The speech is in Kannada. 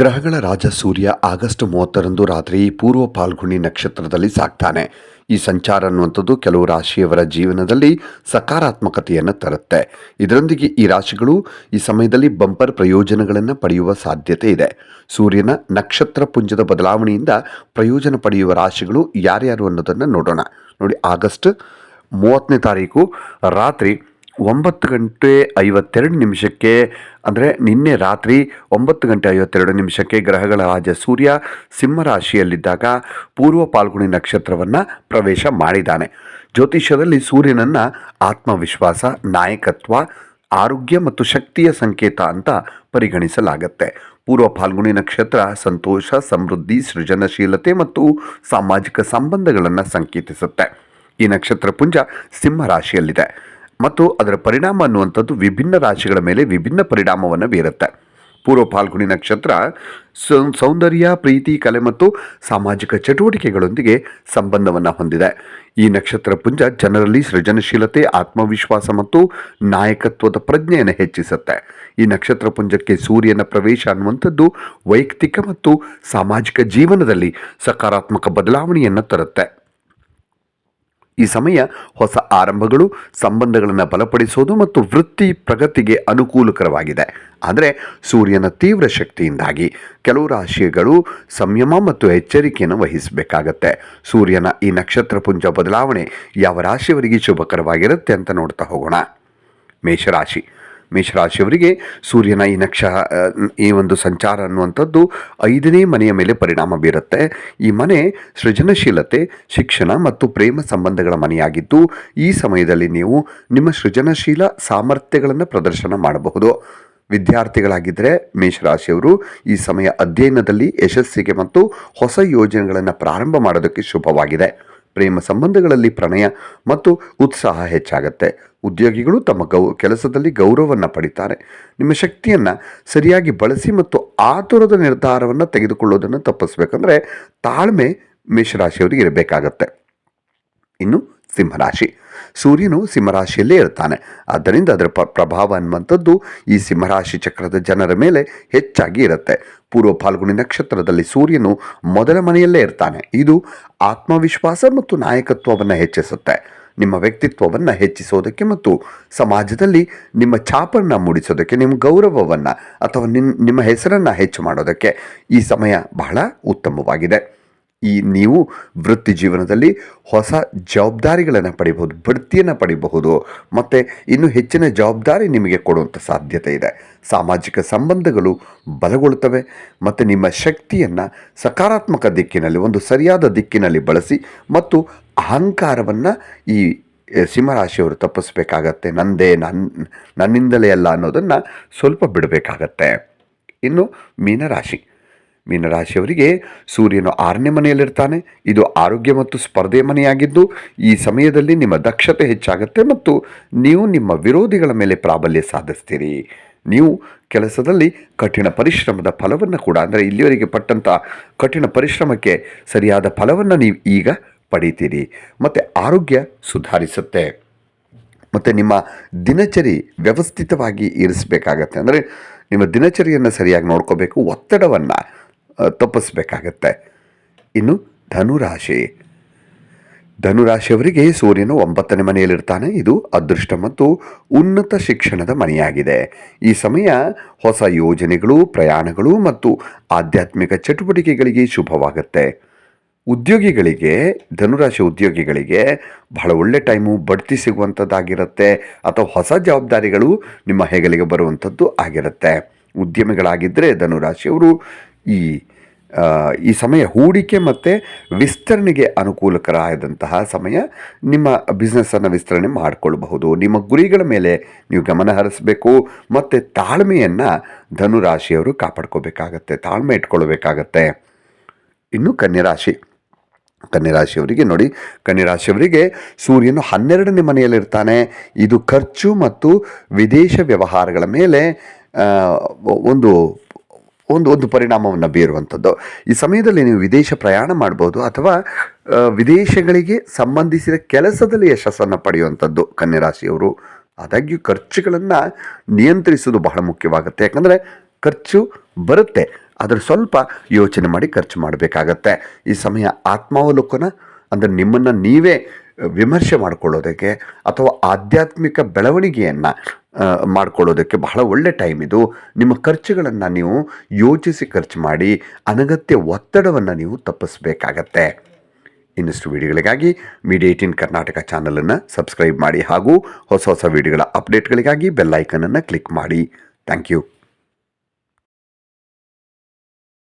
ಗ್ರಹಗಳ ರಾಜ ಸೂರ್ಯ ಆಗಸ್ಟ್ ಮೂವತ್ತರಂದು ರಾತ್ರಿ ಪೂರ್ವ ಪಾಲ್ಗುಣಿ ನಕ್ಷತ್ರದಲ್ಲಿ ಸಾಕ್ತಾನೆ. ಈ ಸಂಚಾರ ಅನ್ನುವಂಥದ್ದು ಕೆಲವು ರಾಶಿಯವರ ಜೀವನದಲ್ಲಿ ಸಕಾರಾತ್ಮಕತೆಯನ್ನು ತರುತ್ತೆ. ಇದರೊಂದಿಗೆ ಈ ರಾಶಿಗಳು ಈ ಸಮಯದಲ್ಲಿ ಬಂಪರ್ ಪ್ರಯೋಜನಗಳನ್ನು ಪಡೆಯುವ ಸಾಧ್ಯತೆ ಇದೆ. ಸೂರ್ಯನ ನಕ್ಷತ್ರ ಪುಂಜದ ಬದಲಾವಣೆಯಿಂದ ಪ್ರಯೋಜನ ಪಡೆಯುವ ರಾಶಿಗಳು ಯಾರ್ಯಾರು ಅನ್ನೋದನ್ನು ನೋಡೋಣ. ನೋಡಿ, ಆಗಸ್ಟ್ ಮೂವತ್ತನೇ ತಾರೀಕು ರಾತ್ರಿ ಒಂಬತ್ತು ಗಂಟೆ ಐವತ್ತೆರಡು ನಿಮಿಷಕ್ಕೆ ಅಂದರೆ ನಿನ್ನೆ ರಾತ್ರಿ ಒಂಬತ್ತು ಗಂಟೆ ಐವತ್ತೆರಡು ನಿಮಿಷಕ್ಕೆ ಗ್ರಹಗಳ ರಾಜ ಸೂರ್ಯ ಸಿಂಹರಾಶಿಯಲ್ಲಿದ್ದಾಗ ಪೂರ್ವ ಪಾಲ್ಗುಣಿ ನಕ್ಷತ್ರವನ್ನು ಪ್ರವೇಶ ಮಾಡಿದ್ದಾನೆ. ಜ್ಯೋತಿಷ್ಯದಲ್ಲಿ ಸೂರ್ಯನನ್ನು ಆತ್ಮವಿಶ್ವಾಸ, ನಾಯಕತ್ವ, ಆರೋಗ್ಯ ಮತ್ತು ಶಕ್ತಿಯ ಸಂಕೇತ ಅಂತ ಪರಿಗಣಿಸಲಾಗುತ್ತೆ. ಪೂರ್ವ ಫಾಲ್ಗುಣಿ ನಕ್ಷತ್ರ ಸಂತೋಷ, ಸಮೃದ್ಧಿ, ಸೃಜನಶೀಲತೆ ಮತ್ತು ಸಾಮಾಜಿಕ ಸಂಬಂಧಗಳನ್ನು ಸಂಕೇತಿಸುತ್ತೆ. ಈ ನಕ್ಷತ್ರ ಪುಂಜ ಸಿಂಹ ರಾಶಿಯಲ್ಲಿದೆ ಮತ್ತು ಅದರ ಪರಿಣಾಮ ಅನ್ನುವಂಥದ್ದು ವಿಭಿನ್ನ ರಾಶಿಗಳ ಮೇಲೆ ವಿಭಿನ್ನ ಪರಿಣಾಮವನ್ನು ಬೀರುತ್ತೆ. ಪೂರ್ವ ಫಾಲ್ಗುಣಿ ನಕ್ಷತ್ರ ಸೌಂದರ್ಯ, ಪ್ರೀತಿ, ಕಲೆ ಮತ್ತು ಸಾಮಾಜಿಕ ಚಟುವಟಿಕೆಗಳೊಂದಿಗೆ ಸಂಬಂಧವನ್ನು ಹೊಂದಿದೆ. ಈ ನಕ್ಷತ್ರ ಪುಂಜ ಜನರಲ್ಲಿ ಸೃಜನಶೀಲತೆ, ಆತ್ಮವಿಶ್ವಾಸ ಮತ್ತು ನಾಯಕತ್ವದ ಪ್ರಜ್ಞೆಯನ್ನು ಹೆಚ್ಚಿಸುತ್ತೆ. ಈ ನಕ್ಷತ್ರ ಪುಂಜಕ್ಕೆ ಸೂರ್ಯನ ಪ್ರವೇಶ ಅನ್ನುವಂಥದ್ದು ವೈಯಕ್ತಿಕ ಮತ್ತು ಸಾಮಾಜಿಕ ಜೀವನದಲ್ಲಿ ಸಕಾರಾತ್ಮಕ ಬದಲಾವಣೆಯನ್ನು ತರುತ್ತೆ. ಈ ಸಮಯ ಹೊಸ ಆರಂಭಗಳು, ಸಂಬಂಧಗಳನ್ನು ಬಲಪಡಿಸೋದು ಮತ್ತು ವೃತ್ತಿ ಪ್ರಗತಿಗೆ ಅನುಕೂಲಕರವಾಗಿದೆ. ಆದರೆ ಸೂರ್ಯನ ತೀವ್ರ ಶಕ್ತಿಯಿಂದಾಗಿ ಕೆಲವು ರಾಶಿಗಳು ಸಂಯಮ ಮತ್ತು ಎಚ್ಚರಿಕೆಯನ್ನು ವಹಿಸಬೇಕಾಗತ್ತೆ. ಸೂರ್ಯನ ಈ ನಕ್ಷತ್ರ ಪುಂಜ ಬದಲಾವಣೆ ಯಾವ ರಾಶಿಯವರಿಗೆ ಶುಭಕರವಾಗಿರುತ್ತೆ ಅಂತ ನೋಡ್ತಾ ಹೋಗೋಣ. ಮೇಷರಾಶಿ. ಮೇಷರಾಶಿಯವರಿಗೆ ಸೂರ್ಯನ ಈ ನಕ್ಷ ಈ ಒಂದು ಸಂಚಾರ ಅನ್ನುವಂಥದ್ದು ಐದನೇ ಮನೆಯ ಮೇಲೆ ಪರಿಣಾಮ ಬೀರುತ್ತೆ. ಈ ಮನೆ ಸೃಜನಶೀಲತೆ, ಶಿಕ್ಷಣ ಮತ್ತು ಪ್ರೇಮ ಸಂಬಂಧಗಳ ಮನೆಯಾಗಿದ್ದು, ಈ ಸಮಯದಲ್ಲಿ ನೀವು ನಿಮ್ಮ ಸೃಜನಶೀಲ ಸಾಮರ್ಥ್ಯಗಳನ್ನು ಪ್ರದರ್ಶನ ಮಾಡಬಹುದು. ವಿದ್ಯಾರ್ಥಿಗಳಾಗಿದ್ದರೆ ಮೇಷರಾಶಿಯವರು ಈ ಸಮಯ ಅಧ್ಯಯನದಲ್ಲಿ ಯಶಸ್ಸಿಗೆ ಮತ್ತು ಹೊಸ ಯೋಜನೆಗಳನ್ನು ಪ್ರಾರಂಭ ಮಾಡೋದಕ್ಕೆ ಶುಭವಾಗಿದೆ. ಪ್ರೇಮ ಸಂಬಂಧಗಳಲ್ಲಿ ಪ್ರಣಯ ಮತ್ತು ಉತ್ಸಾಹ ಹೆಚ್ಚಾಗುತ್ತೆ. ಉದ್ಯೋಗಿಗಳು ತಮ್ಮ ಗೌ, ಕೆಲಸದಲ್ಲಿ ಗೌರವವನ್ನು ಪಡಿತಾರೆ. ನಿಮ್ಮ ಶಕ್ತಿಯನ್ನು ಸರಿಯಾಗಿ ಬಳಸಿ ಮತ್ತು ಆತುರದ ನಿರ್ಧಾರವನ್ನು ತೆಗೆದುಕೊಳ್ಳೋದನ್ನು ತಪ್ಪಿಸ್ಬೇಕಂದ್ರೆ ತಾಳ್ಮೆ ಮೇಷರಾಶಿಯವರಿಗೆ ಇರಬೇಕಾಗತ್ತೆ. ಇನ್ನು ಸಿಂಹರಾಶಿ. ಸೂರ್ಯನು ಸಿಂಹರಾಶಿಯಲ್ಲೇ ಇರ್ತಾನೆ. ಆದ್ದರಿಂದ ಅದರ ಪ್ರಭಾವ ಅನ್ನುವಂಥದ್ದು ಈ ಸಿಂಹರಾಶಿ ಚಕ್ರದ ಜನರ ಮೇಲೆ ಹೆಚ್ಚಾಗಿ ಇರುತ್ತೆ. ಪೂರ್ವ ಫಾಲ್ಗುಣಿ ನಕ್ಷತ್ರದಲ್ಲಿ ಸೂರ್ಯನು ಮೊದಲ ಮನೆಯಲ್ಲೇ ಇರ್ತಾನೆ. ಇದು ಆತ್ಮವಿಶ್ವಾಸ ಮತ್ತು ನಾಯಕತ್ವವನ್ನು ಹೆಚ್ಚಿಸುತ್ತೆ. ನಿಮ್ಮ ವ್ಯಕ್ತಿತ್ವವನ್ನು ಹೆಚ್ಚಿಸೋದಕ್ಕೆ ಮತ್ತು ಸಮಾಜದಲ್ಲಿ ನಿಮ್ಮ ಛಾಪನ್ನು ಮೂಡಿಸೋದಕ್ಕೆ, ನಿಮ್ಮ ಗೌರವವನ್ನು ಅಥವಾ ನಿಮ್ಮ ಹೆಸರನ್ನು ಹೆಚ್ಚು ಮಾಡೋದಕ್ಕೆ ಈ ಸಮಯ ಬಹಳ ಉತ್ತಮವಾಗಿದೆ. ಈ ನೀವು ವೃತ್ತಿ ಜೀವನದಲ್ಲಿ ಹೊಸ ಜವಾಬ್ದಾರಿಗಳನ್ನು ಪಡಿಬಹುದು, ಬಡ್ತಿಯನ್ನು ಪಡಿಬಹುದು. ಮತ್ತು ಇನ್ನೂ ಹೆಚ್ಚಿನ ಜವಾಬ್ದಾರಿ ನಿಮಗೆ ಕೊಡುವಂಥ ಸಾಧ್ಯತೆ ಇದೆ. ಸಾಮಾಜಿಕ ಸಂಬಂಧಗಳು ಬಲಗೊಳ್ಳುತ್ತವೆ ಮತ್ತು ನಿಮ್ಮ ಶಕ್ತಿಯನ್ನು ಸಕಾರಾತ್ಮಕ ದಿಕ್ಕಿನಲ್ಲಿ, ಒಂದು ಸರಿಯಾದ ದಿಕ್ಕಿನಲ್ಲಿ ಬಳಸಿ ಮತ್ತು ಅಹಂಕಾರವನ್ನು ಈ ಸಿಂಹರಾಶಿಯವರು ತಪ್ಪಿಸ್ಬೇಕಾಗತ್ತೆ. ನಂದೇ ನನ್ನ ನನ್ನಿಂದಲೇ ಅಲ್ಲ ಅನ್ನೋದನ್ನು ಸ್ವಲ್ಪ ಬಿಡಬೇಕಾಗತ್ತೆ. ಇನ್ನು ಮೀನರಾಶಿ. ಮೀನರಾಶಿಯವರಿಗೆ ಸೂರ್ಯನು ಆರನೇ ಮನೆಯಲ್ಲಿರ್ತಾನೆ. ಇದು ಆರೋಗ್ಯ ಮತ್ತು ಸ್ಪರ್ಧೆ ಮನೆಯಾಗಿದ್ದು, ಈ ಸಮಯದಲ್ಲಿ ನಿಮ್ಮ ದಕ್ಷತೆ ಹೆಚ್ಚಾಗುತ್ತೆ ಮತ್ತು ನೀವು ನಿಮ್ಮ ವಿರೋಧಿಗಳ ಮೇಲೆ ಪ್ರಾಬಲ್ಯ ಸಾಧಿಸ್ತೀರಿ. ನೀವು ಕೆಲಸದಲ್ಲಿ ಕಠಿಣ ಪರಿಶ್ರಮದ ಫಲವನ್ನು ಕೂಡ, ಅಂದರೆ ಇಲ್ಲಿವರೆಗೆ ಪಟ್ಟಂಥ ಕಠಿಣ ಪರಿಶ್ರಮಕ್ಕೆ ಸರಿಯಾದ ಫಲವನ್ನು ನೀವು ಈಗ ಪಡೀತೀರಿ. ಮತ್ತು ಆರೋಗ್ಯ ಸುಧಾರಿಸುತ್ತೆ. ಮತ್ತು ನಿಮ್ಮ ದಿನಚರಿ ವ್ಯವಸ್ಥಿತವಾಗಿ ಇರಿಸಬೇಕಾಗತ್ತೆ. ಅಂದರೆ ನಿಮ್ಮ ದಿನಚರಿಯನ್ನು ಸರಿಯಾಗಿ ನೋಡ್ಕೋಬೇಕು, ಒತ್ತಡವನ್ನು. ತಪ್ಪಿಸ್ಬೇಕಾಗತ್ತೆ ಇನ್ನು ಧನುರಾಶಿ. ಧನುರಾಶಿಯವರಿಗೆ ಸೂರ್ಯನು ಒಂಬತ್ತನೇ ಮನೆಯಲ್ಲಿರ್ತಾನೆ. ಇದು ಅದೃಷ್ಟ ಮತ್ತು ಉನ್ನತ ಶಿಕ್ಷಣದ ಮನೆಯಾಗಿದೆ. ಈ ಸಮಯ ಹೊಸ ಯೋಜನೆಗಳು, ಪ್ರಯಾಣಗಳು ಮತ್ತು ಆಧ್ಯಾತ್ಮಿಕ ಚಟುವಟಿಕೆಗಳಿಗೆ ಶುಭವಾಗುತ್ತೆ. ಉದ್ಯೋಗಿಗಳಿಗೆ, ಧನುರಾಶಿ ಉದ್ಯೋಗಿಗಳಿಗೆ ಬಹಳ ಒಳ್ಳೆ ಟೈಮು ಬಡ್ತಿ ಸಿಗುವಂಥದ್ದಾಗಿರುತ್ತೆ. ಅಥವಾ ಹೊಸ ಜವಾಬ್ದಾರಿಗಳು ನಿಮ್ಮ ಹೆಗಲಿಗೆ ಬರುವಂಥದ್ದು ಆಗಿರುತ್ತೆ. ಉದ್ಯಮಿಗಳಾಗಿದ್ದರೆ ಧನುರಾಶಿಯವರು ಈ ಈ ಸಮಯ ಹೂಡಿಕೆ ಮತ್ತು ವಿಸ್ತರಣೆಗೆ ಅನುಕೂಲಕರ ಆದಂತಹ ಸಮಯ ನಿಮ್ಮ ಬಿಸ್ನೆಸ್ಸನ್ನು ವಿಸ್ತರಣೆ ಮಾಡಿಕೊಳ್ಬಹುದು. ನಿಮ್ಮ ಗುರಿಗಳ ಮೇಲೆ ನೀವು ಗಮನ ಹರಿಸಬೇಕು, ಮತ್ತು ತಾಳ್ಮೆಯನ್ನು ಧನುರಾಶಿಯವರು ಕಾಪಾಡ್ಕೋಬೇಕಾಗತ್ತೆ, ತಾಳ್ಮೆ ಇಟ್ಕೊಳ್ಬೇಕಾಗತ್ತೆ. ಇನ್ನು ಕನ್ಯರಾಶಿ. ಕನ್ಯರಾಶಿಯವರಿಗೆ ನೋಡಿ, ಕನ್ಯರಾಶಿಯವರಿಗೆ ಸೂರ್ಯನು ಹನ್ನೆರಡನೇ ಮನೆಯಲ್ಲಿರ್ತಾನೆ. ಇದು ಖರ್ಚು ಮತ್ತು ವಿದೇಶ ವ್ಯವಹಾರಗಳ ಮೇಲೆ ಒಂದು ಒಂದು ಒಂದು ಪರಿಣಾಮವನ್ನು ಬೀರುವಂಥದ್ದು. ಈ ಸಮಯದಲ್ಲಿ ನೀವು ವಿದೇಶ ಪ್ರಯಾಣ ಮಾಡ್ಬೋದು ಅಥವಾ ವಿದೇಶಗಳಿಗೆ ಸಂಬಂಧಿಸಿದ ಕೆಲಸದಲ್ಲಿ ಯಶಸ್ಸನ್ನು ಪಡೆಯುವಂಥದ್ದು ಕನ್ಯರಾಶಿಯವರು. ಆದಾಗ್ಯೂ ಖರ್ಚುಗಳನ್ನು ನಿಯಂತ್ರಿಸುವುದು ಬಹಳ ಮುಖ್ಯವಾಗುತ್ತೆ. ಯಾಕಂದರೆ ಖರ್ಚು ಬರುತ್ತೆ. ಅದರ ಸ್ವಲ್ಪ ಯೋಚನೆ ಮಾಡಿ ಖರ್ಚು ಮಾಡಬೇಕಾಗತ್ತೆ. ಈ ಸಮಯ ಆತ್ಮಾವಲೋಕನ, ಅಂದರೆ ನಿಮ್ಮನ್ನು ನೀವೇ ವಿಮರ್ಶೆ ಮಾಡಿಕೊಳ್ಳೋದಕ್ಕೆ ಅಥವಾ ಆಧ್ಯಾತ್ಮಿಕ ಬೆಳವಣಿಗೆಯನ್ನು ಮಾಡ್ಕೊಳ್ಳೋದಕ್ಕೆ ಬಹಳ ಒಳ್ಳೆ ಟೈಮ್ ಇದು. ನಿಮ್ಮ ಖರ್ಚುಗಳನ್ನು ನೀವು ಯೋಚಿಸಿ ಖರ್ಚು ಮಾಡಿ ಅನಗತ್ಯ ಒತ್ತಡವನ್ನು ನೀವು ತಪ್ಪಿಸಬೇಕಾಗತ್ತೆ. ಇನ್ನಷ್ಟು ವಿಡಿಯೋಗಳಿಗಾಗಿ ಮೀಡಿಯಾ ಏಟೀನ್ ಕರ್ನಾಟಕ ಚಾನಲನ್ನು ಸಬ್ಸ್ಕ್ರೈಬ್ ಮಾಡಿ ಹಾಗೂ ಹೊಸ ಹೊಸ ವಿಡಿಯೋಗಳ ಅಪ್ಡೇಟ್ಗಳಿಗಾಗಿ ಬೆಲ್ಲೈಕನನ್ನು ಕ್ಲಿಕ್ ಮಾಡಿ. Thank you